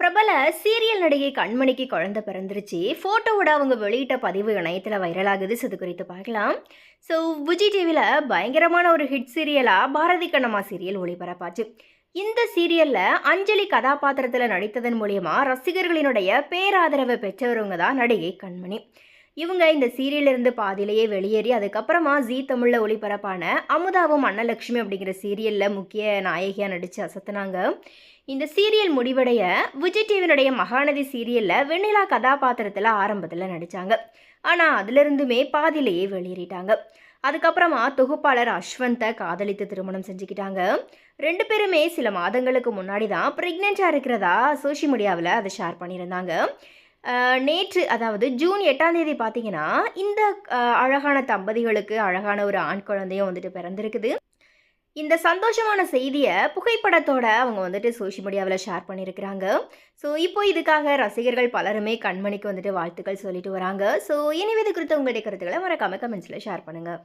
பிரபல சீரியல் நடிகை கண்மணிக்கு குழந்தை பிறந்துருச்சு. ஃபோட்டோவோட அவங்க வெளியிட்ட பதிவு இணையத்தில் வைரலாகுது இது குறித்து பார்க்கலாம். ஸோ விஜய் டிவியில் பயங்கரமான ஒரு ஹிட் சீரியலாக பாரதி கண்ணம்மா சீரியல் ஒளிபரப்பாச்சு. இந்த சீரியலில் அஞ்சலி கதாபாத்திரத்தில் நடித்ததன் மூலியமாக ரசிகர்களினுடைய பேராதரவை பெற்றவருங்க தான் நடிகை கண்மணி. இவங்க இந்த சீரியலிருந்து பாதியிலேயே வெளியேறி அதுக்கப்புறமா ஜீ தமிழில் ஒளிபரப்பான அமுதாவும் அன்னலட்சுமி அப்படிங்கிற சீரியலில் முக்கிய நாயகியாக நடித்து அசத்துனாங்க. இந்த சீரியல் முடிவடைய விஜய் டிவியினுடைய மகாநதி சீரியலில் வெண்ணிலா கதாபாத்திரத்தில் ஆரம்பத்தில் நடித்தாங்க ஆனால் அதுலேருந்துமே பாதியிலேயே வெளியேறிட்டாங்க. அதுக்கப்புறமா தொகுப்பாளர் அஸ்வந்தை காதலித்து திருமணம் செஞ்சுக்கிட்டாங்க. ரெண்டு பேருமே சில மாதங்களுக்கு முன்னாடி தான் ப்ரெக்னெண்ட்டாக இருக்கிறதா சோஷியல் மீடியாவில் அதை ஷேர் பண்ணியிருந்தாங்க. நேற்று அதாவது ஜூன் எட்டாம் தேதி பார்த்தீங்கன்னா இந்த அழகான தம்பதிகளுக்கு அழகான ஒரு ஆண் குழந்தையும் வந்துட்டு பிறந்திருக்குது. இந்த சந்தோஷமான செய்தியை புகைப்படத்தோட அவங்க வந்துட்டு சோஷியல் மீடியாவில் ஷேர் பண்ணியிருக்கிறாங்க ஸோ இப்போ இதுக்காக ரசிகர்கள் பலருமே கண்மணிக்கு வந்துட்டு வாழ்த்துக்கள் சொல்லிட்டு வராங்க. ஸோ இனி குறித்து உங்களுடைய கருத்துக்களை மறக்காம கமெண்ட்ஸில் ஷேர் பண்ணுங்கள்